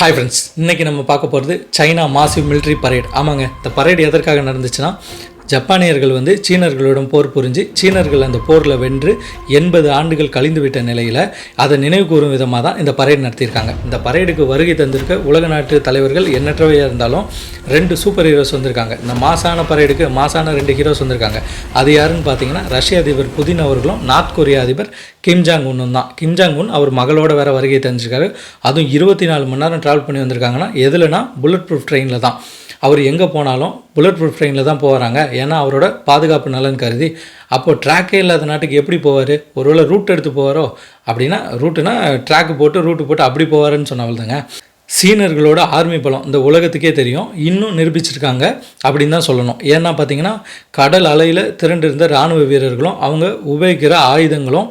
Hi friends இன்றைக்கி நம்ம பார்க்க போகிறது சைனா மாசிவ் மிலிட்ரி பரேட் ஆமாங்க இந்த பரேட் எதற்காக நடந்துச்சுன்னா ஜப்பானியர்கள் வந்து சீனர்களுடன் போர் புரிஞ்சு சீனர்கள் அந்த போரில் வென்று எண்பது ஆண்டுகள் கழிந்துவிட்ட நிலையில் அதை நினைவு கூறும் விதமாக தான் இந்த பரேடு நடத்தியிருக்காங்க. இந்த பரேடுக்கு வருகை தந்திருக்க உலக நாட்டு தலைவர்கள் எண்ணற்றவையாக இருந்தாலும் ரெண்டு சூப்பர் ஹீரோஸ் வந்திருக்காங்க. இந்த மாசான பரேடுக்கு மாசான ரெண்டு ஹீரோஸ் வந்திருக்காங்க. அது யாருன்னு பார்த்தீங்கன்னா ரஷ்ய அதிபர் புதின் அவர்களும் நார்த் கொரியா அதிபர் கிம் ஜாங் உன்னும் தான். கிம் ஜாங் உன் அவர் மகளோட வேற வருகை தந்திருக்காரு. அதுவும் இருபத்தி நாலு மணி நேரம் ட்ராவல் பண்ணி வந்திருக்காங்கன்னா எதுலனா புல்லட் ப்ரூஃப் ட்ரெயினில் தான். அவர் எங்கே போனாலும் புல்லட் ப்ரூஃப் ட்ரெயினில் தான் போகிறாங்க ஏன்னா அவரோட பாதுகாப்பு நலன் கருதி அப்போது ட்ராக்கே இல்லாத நாட்டுக்கு எப்படி போவார்? ஒருவேளை ரூட் எடுத்து போவாரோ? அப்படின்னா ரூட்டுனா ட்ராக்கு போட்டு ரூட்டு போட்டு அப்படி போவாருன்னு சொன்னவள் தாங்க சீனர்களோட ஆர்மி பலம் இந்த உலகத்துக்கே தெரியும். இன்னும் நிரூபிச்சிருக்காங்க அப்படின்னு தான் சொல்லணும். ஏன்னா பார்த்தீங்கன்னா கடல் அலையில் திரண்டிருந்த இராணுவ வீரர்களும் அவங்க உபயோகிக்கிற ஆயுதங்களும்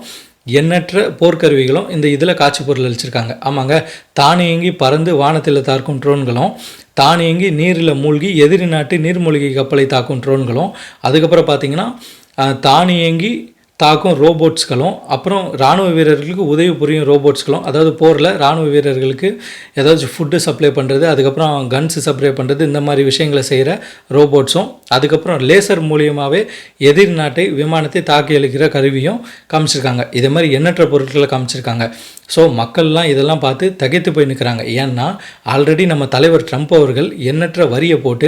எண்ணற்ற போர்க்கருவிகளும் இந்த இதில் காட்சி பொருள் அளிச்சிருக்காங்க. ஆமாங்க தானியங்கி பறந்து வானத்தில் தாக்கும் ட்ரோன்களும் தானியங்கி நீரில் மூழ்கி எதிரி நாட்டு நீர்மூழ்கி கப்பலை தாக்கும் ட்ரோன்களும் அதுக்கப்புறம் பார்த்திங்கன்னா தானியங்கி தாக்கும் ரோபோட்ஸ்களும் அப்புறம் இராணுவ வீரர்களுக்கு உதவி புரியும் ரோபோட்ஸ்களும் அதாவது போரில் இராணுவ வீரர்களுக்கு ஏதாச்சும் ஃபுட்டு சப்ளை பண்ணுறது அதுக்கப்புறம் கன்ஸ் சப்ளை பண்ணுறது இந்த மாதிரி விஷயங்களை செய்கிற ரோபோட்ஸும் அதுக்கப்புறம் லேசர் மூலியமாகவே எதிர் நாட்டை விமானத்தை தாக்கி எழுக்கிற கருவியும் காமிச்சிருக்காங்க. இதே மாதிரி எண்ணற்ற பொருட்களை காமிச்சிருக்காங்க. ஸோ மக்கள்லாம் இதெல்லாம் பார்த்து தகைத்து போய் நிற்கிறாங்க ஏன்னா ஆல்ரெடி நம்ம தலைவர் ட்ரம்ப் அவர்கள் எண்ணற்ற வரியை போட்டு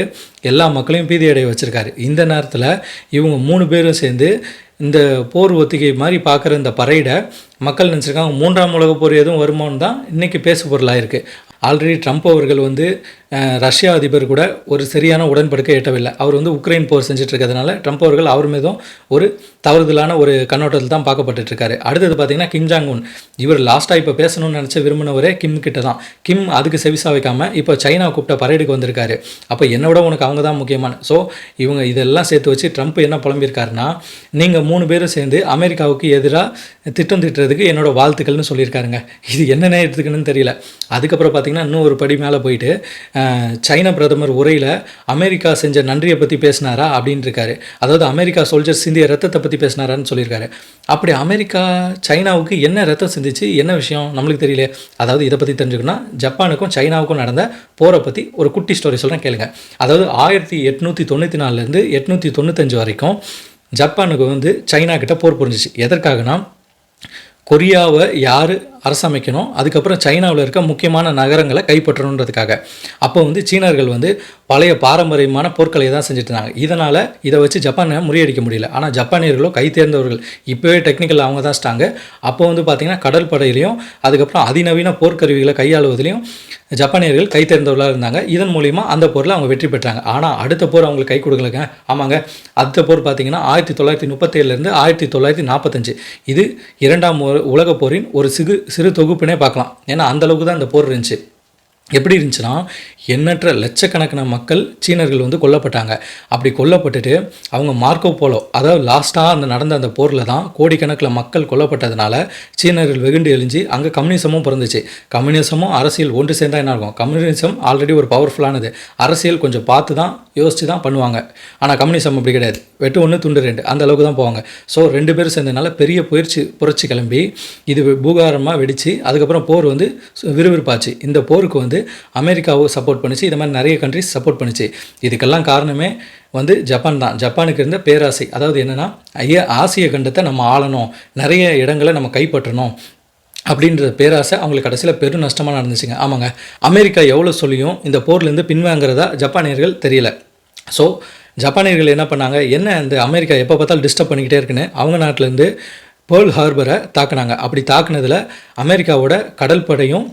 எல்லா மக்களையும் பீதியடைய வச்சுருக்காரு. இந்த நேரத்தில் இவங்க மூணு பேரும் சேர்ந்து இந்த போர் ஒத்திகை மாதிரி பார்க்குற இந்த பரைடை மக்கள் நினச்சிருக்காங்க. மூன்றாம் உலக போர் எதுவும் வருமானம் தான் இன்றைக்கி பேசு பொருளாக இருக்குது ஆல்ரெடி ட்ரம்ப் அவர்கள் வந்து ரஷ்யா அதிபர் கூட ஒரு சரியான உடன்படிக்கை எட்டவில்லை. அவர் வந்து உக்ரைன் போர் செஞ்சுட்டு இருக்கிறதுனால ட்ரம்ப் அவர்கள் அவர் மீதும் ஒரு தவறுதலான ஒரு கண்ணோட்டத்தில் தான் பார்க்கப்பட்டு இருக்காரு அடுத்தது பார்த்தீங்கன்னா கிம் ஜாங் உன் இவர் லாஸ்ட்டாக இப்போ பேசணும்னு நினச்ச விரும்பினவரே கிம் கிட்ட தான் கிம் அதுக்கு செவிசா வைக்காமல் இப்போ சைனா கூப்பிட்ட பரேடுக்கு வந்திருக்காரு. அப்போ என்னை விட உனக்கு அவங்க தான் முக்கியமான. ஸோ இவங்க இதெல்லாம் சேர்த்து வச்சு ட்ரம்ப் என்ன புலம்பியிருக்காருன்னா நீங்கள் மூணு பேரும் சேர்ந்து அமெரிக்காவுக்கு எதிராக திட்டம் திட்டுறதுக்கு என்னோடய வாழ்த்துக்கள்னு சொல்லியிருக்காருங்க. இது என்ன எடுத்துக்கணும்னு தெரியல. அதுக்கப்புறம் பார்த்திங்கன்னா இன்னும் ஒரு படி மேலே போயிட்டு சைன சைனா பிரதமர் உரையில் அமெரிக்கா செஞ்ச நன்றியை பற்றி பேசினாரா அப்படின்னு இருக்காரு அதாவது அமெரிக்கா சோல்ஜர்ஸ் சிந்திய ரத்தத்தை பற்றி பேசினாரான்னு சொல்லியிருக்காரு. அப்படி அமெரிக்கா சைனாவுக்கு என்ன ரத்தம் சிந்திச்சு என்ன விஷயம் நம்மளுக்கு தெரியல அதாவது இதை பற்றி தெரிஞ்சுக்கணும்னா ஜப்பானுக்கும் சைனாவுக்கும் நடந்த போரை பற்றி ஒரு குட்டி ஸ்டோரி சொல்கிறேன் கேளுங்க. அதாவது ஆயிரத்தி எட்நூற்றி தொண்ணூற்றி நாலுலேருந்து எட்நூற்றி தொண்ணூத்தஞ்சு வரைக்கும் ஜப்பானுக்கு வந்து சைனா கிட்ட போர் புரிஞ்சிச்சு. எதற்காகனா கொரியாவை யார் அரசமைக்கணும். அதுக்கப்புறம் சைனாவில் இருக்க முக்கியமான நகரங்களை கைப்பற்றணுன்றதுக்காக. அப்போ வந்து சீனர்கள் வந்து பழைய பாரம்பரியமான போர்க்கலையை தான் செஞ்சுட்டு இருந்தாங்க இதனால் இதை வச்சு ஜப்பானை முறியடிக்க முடியல. ஆனால் ஜப்பானியர்களோ கை தேர்ந்தவர்கள் இப்போவே டெக்னிக்கல் அவங்க தான் ஸ்டாங்க அப்போ வந்து பார்த்திங்கன்னா கடற்படையிலையும் அதுக்கப்புறம் அதிநவீன போர்க்கருவிகளை கையாளுவதிலையும் ஜப்பானியர்கள் கை தேர்ந்தவர்களாக இருந்தாங்க. இதன் மூலிமா அந்த போரில் அவங்க வெற்றி பெற்றாங்க. ஆனால் அடுத்த போர் அவங்களுக்கு கை கொடுக்கலங்க. ஆமாங்க. அடுத்த போர் பார்த்தீங்கன்னா ஆயிரத்தி தொள்ளாயிரத்தி முப்பத்தேழுலேருந்து ஆயிரத்தி தொள்ளாயிரத்தி நாற்பத்தஞ்சு இது இரண்டாம் உலக உலகப் போரின் ஒரு சிறு சிறு தொகுப்புனே பார்க்கலாம். ஏன்னா அந்த அளவுக்கு தான் இந்த போர் இருந்துச்சு. எப்படி இருந்துச்சுன்னா எண்ணற்ற லட்சக்கணக்கான மக்கள் சீனர்கள் வந்து கொல்லப்பட்டாங்க. அப்படி கொல்லப்பட்டுட்டு அவங்க மார்க்கோ போலோ அதாவது லாஸ்ட்டாக அந்த நடந்த அந்த போரில் தான் கோடிக்கணக்கில் மக்கள் கொல்லப்பட்டதுனால சீனர்கள் வெகுண்டு எழிஞ்சு அங்கே கம்யூனிசமும் பிறந்துச்சு. கம்யூனிசமும் அரசியல் ஒன்று சேர்ந்தால் என்ன இருக்கும் கம்யூனிசம் ஆல்ரெடி ஒரு பவர்ஃபுல்லானது அரசியல் கொஞ்சம் பார்த்து தான் யோசித்து தான் பண்ணுவாங்க. ஆனால் கம்யூனிசம் அப்படி கிடையாது. வெட்டு ஒன்று துண்டு ரெண்டு அந்த அளவுக்கு தான் போவாங்க. ஸோ ரெண்டு பேரும் சேர்ந்ததுனால பெரிய புயற்சி புரட்சி கிளம்பி இது பூகாரமாக வெடித்து அதுக்கப்புறம் போர் வந்து சு- விறுவிறுப்பாச்சு. இந்த போருக்கு வந்து அமெரிக்காவும் சப்போர்ட் பண்ணுச்சு. இது மாதிரி நிறைய கண்ட்ரிஸ் சப்போர்ட் பண்ணுச்சு. இதுக்கெல்லாம் காரணமே வந்து ஜப்பான் தான். ஜப்பானுக்கு இருந்த பேராசை. அதாவது என்னென்னா ஐயா ஆசிய கண்டத்தை நம்ம ஆளணும். நிறைய இடங்களை நம்ம கைப்பற்றணும். அப்படின்ற பேராசை அவங்களுக்கு கடைசியில் பெரும் நஷ்டமாக நடந்துச்சுங்க. ஆமாங்க. அமெரிக்கா எவ்வளோ சொல்லியும் இந்த போர்லேருந்து பின்வாங்கிறதா ஜப்பானியர்கள் தெரியல. ஸோ ஜப்பானியர்கள் என்ன பண்ணாங்க? என்ன இந்த அமெரிக்கா எப்போ பார்த்தாலும் டிஸ்டர்ப் பண்ணிக்கிட்டே இருக்குன்னு அவங்க நாட்டிலேருந்து பேர்ல் ஹார்பரை தாக்குனாங்க. அப்படி தாக்குனதில் அமெரிக்காவோட கடல் படையும்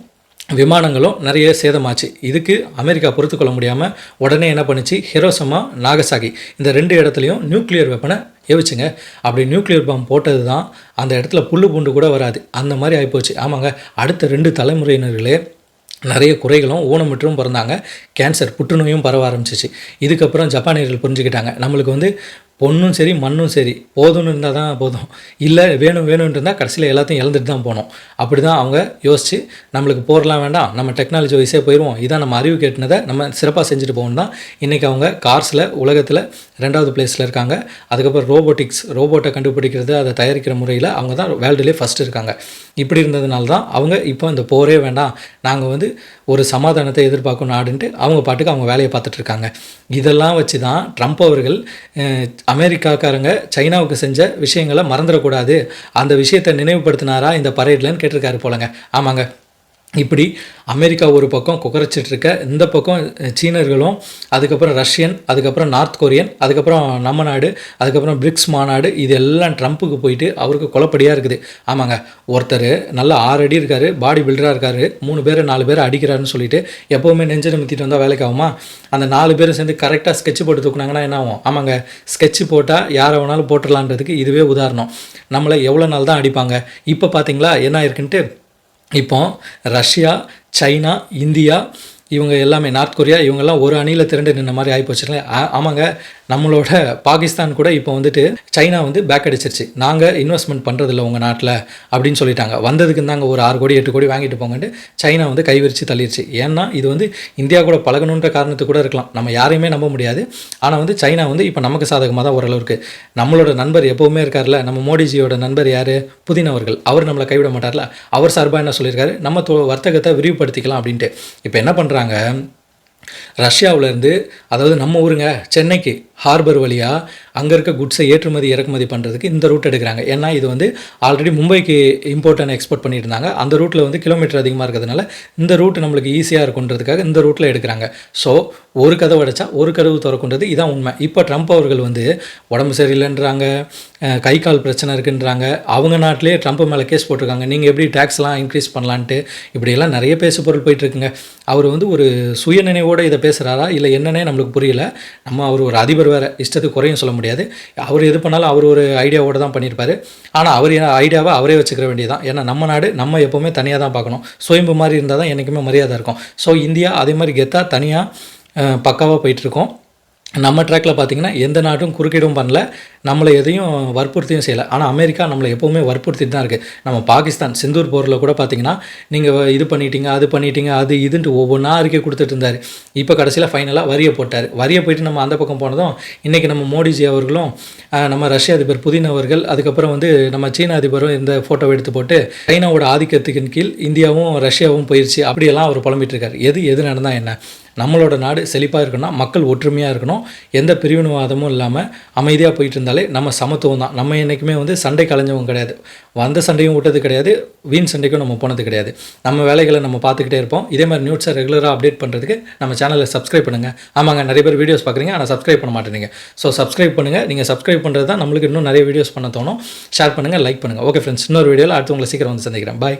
விமானங்களும் நிறைய சேதமாச்சு. இதுக்கு அமெரிக்கா பொறுத்துக்கொள்ள முடியாமல் உடனே என்ன பண்ணுச்சு? ஹிரோசமா நாகசாகி இந்த ரெண்டு இடத்துலையும் நியூக்ளியர் வெப்பனை ஏவிச்சுங்க. அப்படி நியூக்ளியர் பாம் போட்டது தான் அந்த இடத்துல புல்லு பூண்டு கூட வராது. அந்த மாதிரி ஆகிப்போச்சு ஆமாங்க அடுத்த ரெண்டு தலைமுறையினர்களே நிறைய குறைகளும் ஊனமுற்றும் பிறந்தாங்க. கேன்சர் புற்றுநோயும் பரவ ஆரம்பிச்சிச்சு. இதுக்கப்புறம் ஜப்பானியர்கள் புரிஞ்சுக்கிட்டாங்க. நம்மளுக்கு வந்து பொண்ணும் சரி மண்ணும் சரி போதும்னு இருந்தால் தான் போதும். இல்லை வேணும் வேணும்னு இருந்தால் கடைசியில் எல்லாத்தையும் இழந்துட்டு தான் போனோம். அப்படி தான் அவங்க யோசித்து நம்மளுக்கு போகிறலாம் வேண்டாம் நம்ம டெக்னாலஜி வயசே போயிடுவோம் இதான் நம்ம அறிவு கேட்டினதை நம்ம சிறப்பாக செஞ்சுட்டு போகணும் தான். இன்றைக்கி அவங்க கார்ஸில் உலகத்தில் ரெண்டாவது பிளேஸில் இருக்காங்க. அதுக்கப்புறம் ரோபோட்டிக்ஸ் ரோபோட்டை கண்டுபிடிக்கிறது அதை தயாரிக்கிற முறையில் அவங்க தான் வேர்ல்டுலேயே ஃபஸ்ட் இருக்காங்க. இப்படி இருந்ததுனால தான் அவங்க இப்போ இந்த போரே வேண்டாம். நாங்கள் வந்து ஒரு சமாதானத்தை எதிர்பார்க்கணும் நாடுன்ட்டு அவங்க பாட்டுக்கு அவங்க வேலையை பார்த்துட்ருக்காங்க இதெல்லாம் வச்சு தான் ட்ரம்ப் அவர்கள் அமெரிக்காக்காரங்க சைனாவுக்கு செஞ்ச விஷயங்களை மறந்துடக்கூடாது. அந்த விஷயத்தை நினைவுபடுத்தினாரா இந்த பரேட்லன்னு கேட்டிருக்காரு போலங்க. ஆமாங்க. இப்படி அமெரிக்கா ஒரு பக்கம் குக்கரைச்சிட்டு இருக்க இந்த பக்கம் சீனர்களும் அதுக்கப்புறம் ரஷ்யன் அதுக்கப்புறம் நார்த் கொரியன் அதுக்கப்புறம் நம்ம நாடு அதுக்கப்புறம் பிரிக்ஸ் மாநாடு இது எல்லாம் ட்ரம்ப்புக்கு போயிட்டு அவருக்கு குழப்படியாக இருக்குது. ஆமாங்க ஒருத்தர் நல்ல ஆறு அடி இருக்கார் பாடி பில்டராக இருக்காரு மூணு பேர் நாலு பேர் அடிக்கிறாருன்னு சொல்லிட்டு எப்போவுமே நெஞ்சு நிமித்திட்டு வந்தால் வேலைக்கு ஆகுமா? அந்த நாலு பேரும் சேர்ந்து கரெக்டாக ஸ்கெட்ச் போட்டு தூக்குனாங்கன்னா என்ன ஆகும்? ஆமாங்க ஸ்கெட்ச் போட்டால் யாரை வேணாலும் போட்டுடலான்றதுக்கு இதுவே உதாரணம். நம்மளை எவ்வளோ நாள் தான் அடிப்பாங்க? இப்போ பார்த்தீங்களா என்ன ஆயிருக்குன்ட்டு இப்போ ரஷ்யா சைனா இந்தியா இவங்க எல்லாமே நார்த் கொரியா இவங்கெல்லாம் ஒரு அணியில் திரண்டு நின்ன மாதிரி ஆகி போச்சுங்களேன் ஆமாங்க. நம்மளோட பாகிஸ்தான் கூட இப்போ வந்துட்டு சைனா வந்து பேக் அடிச்சிருச்சு. நாங்கள் இன்வெஸ்ட்மெண்ட் பண்ணுறதில்ல உங்கள் நாட்டில் அப்படின்னு சொல்லிட்டாங்க. வந்ததுக்கு தாங்க ஒரு ஆறு கோடி எட்டு கோடி வாங்கிட்டு போங்கன்ட்டு சைனா வந்து கைவிரிச்சு தள்ளிடுச்சு ஏன்னா இது வந்து இந்தியா கூட பழகணுன்ற காரணத்துக்கு கூட இருக்கலாம். நம்ம யாரையுமே நம்ப முடியாது. ஆனால் வந்து சைனா வந்து இப்போ நமக்கு சாதகமாக தான் ஓரளவுக்கு நம்மளோட நண்பர் எப்போவுமே இருக்கார்ல நம்ம மோடிஜியோட நண்பர் யார்? புதின் அவர்கள். அவர் நம்மளை கைவிட மாட்டார்ல? அவர் சார்பாக என்ன சொல்லியிருக்காரு? நம்ம தொ- வர்த்தகத்தை விரிவுபடுத்திக்கலாம் அப்படின்ட்டு. இப்போ என்ன பண்ணுறாங்க ரஷ்யாவுலேருந்து அதாவது நம்ம ஊருங்க சென்னைக்கு ஹார்பர் வழியாக அங்கே இருக்க குட்ஸை ஏற்றுமதி இறக்குமதி பண்ணுறதுக்கு இந்த ரூட் எடுக்கிறாங்க. ஏன்னா இது வந்து ஆல்ரெடி மும்பைக்கு இம்போர்ட் அண்ட் எக்ஸ்போர்ட் பண்ணியிருந்தாங்க. அந்த ரூட்டில் வந்து கிலோமீட்டர் அதிகமாக இருக்கிறதுனால இந்த ரூட் நம்மளுக்கு ஈஸியாக இருக்குன்றதுக்காக இந்த ரூட்டில் எடுக்கிறாங்க. ஸோ ஒரு கதவு அடைச்சா ஒரு கதவு திறக்குன்றது இதான் உண்மை. இப்போ ட்ரம்ப் அவர்கள் வந்து உடம்பு சரியில்லைன்றாங்க கை கால் பிரச்சனை இருக்குன்றாங்க. அவங்க நாட்டிலே ட்ரம்ப் மேலே கேஸ் போட்டிருக்காங்க. நீங்கள் எப்படி டேக்ஸ்லாம் இன்க்ரீஸ் பண்ணலான்ட்டு இப்படியெல்லாம் நிறைய பேசு பொருள் போயிட்டுருக்குங்க. அவர் வந்து ஒரு சுயநினைவோடு இதை பேசுகிறாரா இல்லை என்னன்னே நம்மளுக்கு புரியல. நம்ம அவர் ஒரு அதிபர் வேறு இஷ்டத்துக்கு குறையும் சொல்ல முடியாது. அவர் எது பண்ணாலும் அவர் ஒரு ஐடியாவோட தான் பண்ணியிருப்பார். ஆனால் அவர் ஐடியாவை அவரே வச்சுக்கிற வேண்டியதான் ஏன்னா நம்ம நாடு நம்ம எப்போவுமே தனியாக தான் பார்க்கணும். சுயம்பு மாதிரி இருந்தால் தான் என்றைக்குமே மரியாதை இருக்கும். ஸோ இந்தியா அதே மாதிரி கெத்தாக தனியாக பக்காவாக போயிட்டுருக்கோம் நம்ம ட்ராக்ல பார்த்தீங்கன்னா எந்த நாட்டும் குறுக்கீடும் பண்ணல. நம்மளை எதையும் வற்புறுத்தியும் செய்யலை. ஆனால் அமெரிக்கா நம்மளை எப்போவுமே வற்புறுத்திட்டு தான் இருக்குது நம்ம பாகிஸ்தான் சிந்தூர் போரில் கூட பார்த்தீங்கன்னா நீங்கள் இது பண்ணிட்டீங்க அது பண்ணிட்டீங்க அது இதுன்ட்டு ஒவ்வொன்றா அறிக்கை கொடுத்துட்டு இருந்தார். இப்போ கடைசியில் ஃபைனலாக வரியை போட்டார். வரியை போயிட்டு நம்ம அந்த பக்கம் போனதும் இன்றைக்கி நம்ம மோடிஜி அவர்களும் நம்ம ரஷ்ய அதிபர் புதின் அவர்கள் அதுக்கப்புறம் வந்து நம்ம சீன அதிபரும் இந்த ஃபோட்டோவை எடுத்து போட்டு சைனாவோட ஆதிக்கத்துக்கின் கீழ் இந்தியாவும் ரஷ்யாவும் போயிடுச்சு அப்படியெல்லாம் அவர் புலம்பிட்டு இருக்கார். எது எது நடந்தால் என்ன? நம்மளோட நாடு செழிப்பாக இருக்கணும்னா மக்கள் ஒற்றுமையாக இருக்கணும். எந்த பிரிவினவாதமும் இல்லாமல் அமைதியாக போயிட்டு இருந்தாலே நம்ம சமத்துவம் தான். நம்ம என்றைக்குமே வந்து சண்டை கலைஞ்சவங்க கிடையாது. வந்த சண்டையும் விட்டது கிடையாது வீண் சண்டைக்கும் நம்ம போனது கிடையாது. நம்ம வேலைகளை நம்ம பார்த்துக்கிட்டே இருப்போம். இதே மாதிரி நியூஸை ரெகுலராக அப்டேட் பண்ணுறதுக்கு நம்ம சேனலை சப்ஸ்கிரைப் பண்ணுங்கள் ஆமாங்க நிறைய பேர் வீடியோஸ் பார்க்குறீங்க ஆனால் சப்ஸ்கிரைப் பண்ண மாட்டேங்க ஸோ சப்ஸ்கிரைப் பண்ணுங்கள் நீங்கள் சப்ஸ்கிரைப் பண்ணுறது தான் நம்மளுக்கு இன்னும் நிறைய வீடியோஸ் பண்ண தோணும். ஷேர் பண்ணுங்கள் லைக் பண்ணுங்கள் ஓகே ஃப்ரெண்ட்ஸ் இன்னொரு வீடியோவில் அடுத்து உங்களை சீக்கிரம் வந்து சந்திக்கிறேன். பாய்